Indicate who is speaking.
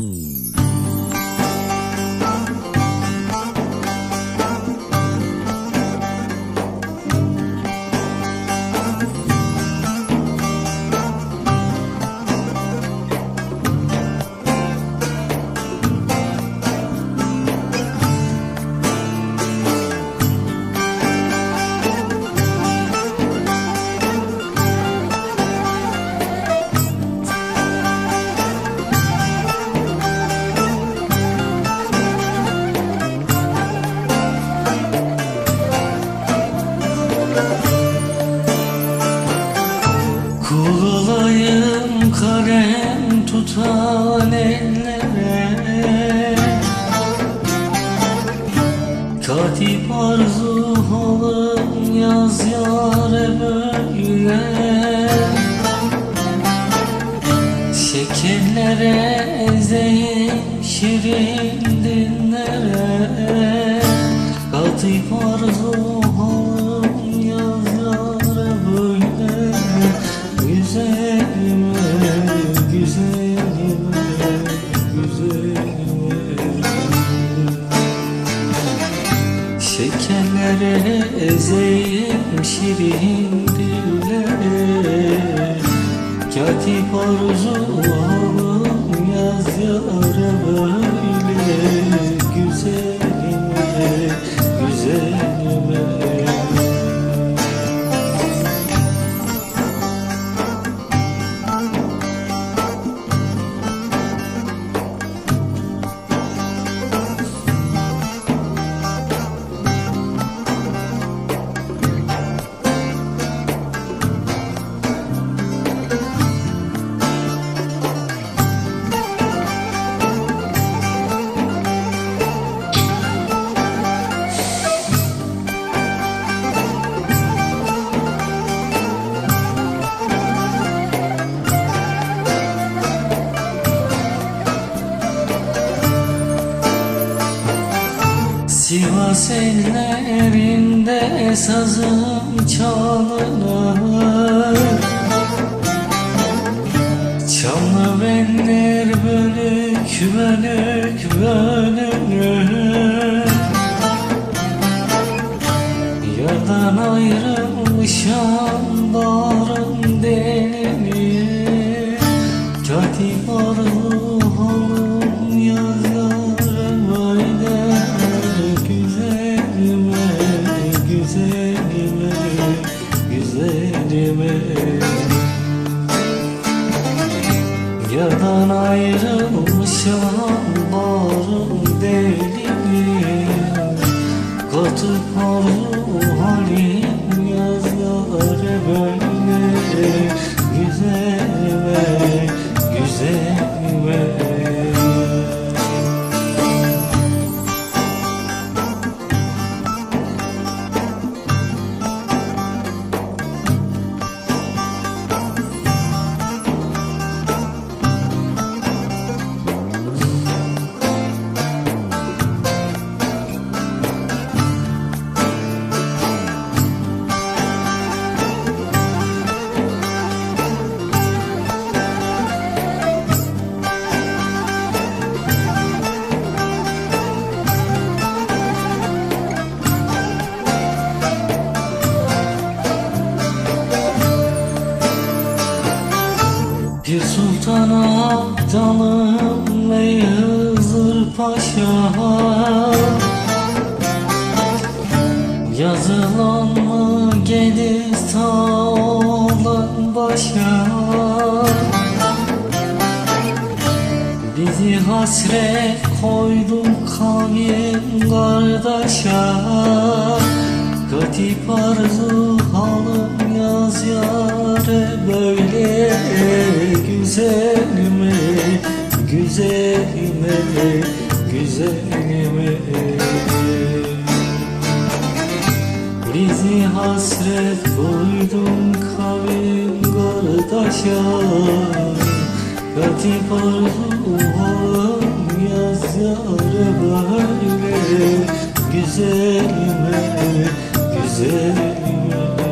Speaker 1: Mm. Kalem tutan ellere. Katip arzu olun yaz yare böyle. Şekerlere ezeyim şirin ezeyim şirin dillere Katip arzularım yaz yâre böyle Güzelime, güzelime Sivas ellerinde sazım çalınır. Çamlı benler bölük bölük bölünür. Yardan ayrılmışam bağrım güzelime, güzelime. Yardan ayrılmışam Bir sultan abdalım ey Hızır Paşa. Yazılan mı gelir sağlan başa? Bizi hasret koydum kavim kardeşa. Katip arzu halım yaz böyle güzelime güzelime güzelime. Bizi hasret koydum kavim kardeşa Katip arzuhan yaz yâre böyle. Güzelime, güzelime.